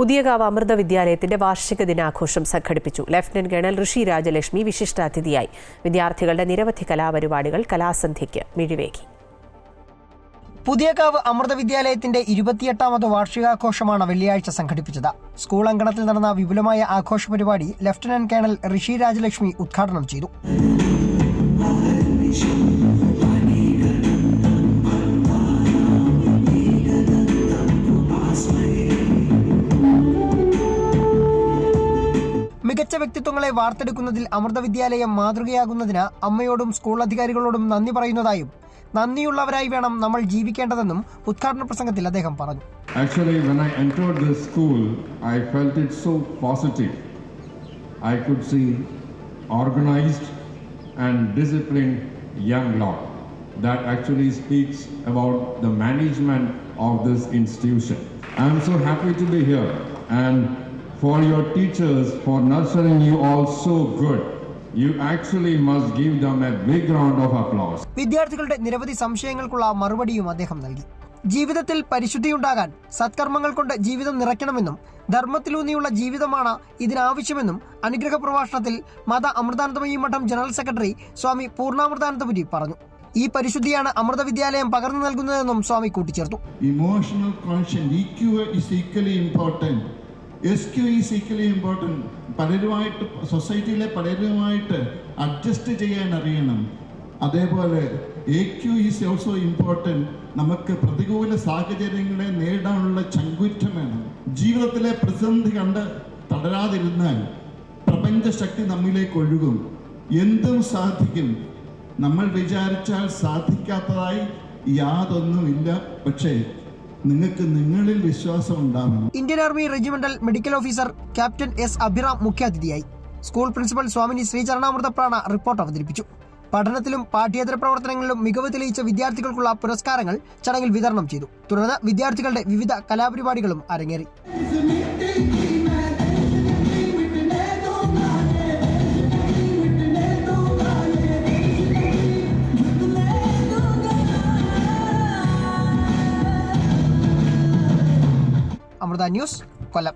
പുതിയകാവ് അമൃത വിദ്യാലയത്തിന്റെ വാർഷിക ദിനാഘോഷം സംഘടിപ്പിച്ചു. ലഫ്റ്റനന്റ് കേണൽ ഋഷി രാജലക്ഷ്മി വിശിഷ്ടാതിഥിയായി. വിദ്യാർത്ഥികളുടെ നിരവധി കലാപരിപാടികൾ കലാസന്ധ്യയ്ക്ക് മിഴിവേകി. പുതിയകാവ് അമൃത വിദ്യാലയത്തിന്റെ ഇരുപത്തിയെട്ടാമത് വാർഷികാഘോഷമാണ് വെള്ളിയാഴ്ച സംഘടിപ്പിച്ചത്. സ്കൂൾ അങ്കണത്തിൽ നടന്ന വിപുലമായ ആഘോഷ പരിപാടി ലഫ്റ്റനന്റ് കേണൽ ഋഷി രാജലക്ഷ്മി ഉദ്ഘാടനം ചെയ്തു. മികച്ച വ്യക്തിത്വങ്ങളെ വാർത്തെടുക്കുന്നതിൽ അമൃത വിദ്യാലയം മാതൃകയാകുന്നതിന് അമ്മയോടും സ്കൂൾ അധികാരികളോടും നന്ദി പറയുന്നതായും നന്ദിയുള്ളവരായി വേണം നമ്മൾ ജീവിക്കേണ്ടതെന്നും ഉദ്ഘാടന പ്രസംഗത്തിൽ അദ്ദേഹം പറഞ്ഞു Actually, when I entered this school, I felt it so positive. I could see organized and disciplined young lot that actually speaks about the management of this institution. I am so happy to be here and for your teachers for nurturing you all so good. You actually must give them a big round of applause. വിദ്യാർത്ഥികളുടെ നിരവധി സംശയങ്ങൾക്കുള്ള മറുപടിയും അദ്ദേഹം നൽകി ജീവിതത്തിൽ പരിശുദ്ധിയുണ്ടാകാൻ സത്കർമ്മങ്ങൾ കൊണ്ട് ജീവിതം നിറയ്ക്കണമെന്നും ധർമ്മത്തിലൂന്നിയുള്ള ജീവിതമാണ് ഇതിനാവശ്യമെന്നും അനുഗ്രഹ പ്രഭാഷണത്തിൽ മത അമൃതാനന്ദമയി മഠം ജനറൽ സെക്രട്ടറി സ്വാമി പൂർണാമൃതാനന്ദപുരി പറഞ്ഞു ഈ പരിശുദ്ധിയാണ് അമൃത വിദ്യാലയം പകർന്നു നൽകുന്നതെന്നും സ്വാമി കൂട്ടിച്ചേർത്തു emotional quotient EQ is S Q is equally important പലരുമായിട്ട് സൊസൈറ്റിയിലെ പലരുമായിട്ട് അഡ്ജസ്റ്റ് ചെയ്യാൻ അറിയണം. അതേപോലെ A Q is also important നമുക്ക് പ്രതികൂല സാഹചര്യങ്ങളെ നേരിടാനുള്ള ചങ്കുറ്റം വേണം. ജീവിതത്തിലെ പ്രതിസന്ധി കണ്ട് തളരാതിരുന്നാൽ പ്രപഞ്ചശക്തി നമ്മിലേക്ക് ഒഴുകും. എന്തും സാധിക്കും. നമ്മൾ വിചാരിച്ചാൽ സാധിക്കാത്തതായി യാതൊന്നുമില്ല. പക്ഷേ നിങ്ങൾക്ക് നിങ്ങളിൽ വിശ്വാസം ഉണ്ടാവണം. Indian army regimental medical officer captain S Abhiram മുഖ്യാതിഥിയായി. സ്കൂൾ പ്രിൻസിപ്പൽ സ്വാമിനി ശ്രീചരണാമൃത പ്രാണ റിപ്പോർട്ട് അവതരിപ്പിച്ചു. പഠനത്തിലും പാഠ്യേതര പ്രവർത്തനങ്ങളിലും മികവ് തെളിയിച്ച വിദ്യാർത്ഥികൾക്കുള്ള പുരസ്കാരങ്ങൾ ചടങ്ങിൽ വിതരണം ചെയ്തു. തുടർന്ന് വിദ്യാർത്ഥികളുടെ വിവിധ കലാപരിപാടികളും അരങ്ങേറി. daños con la...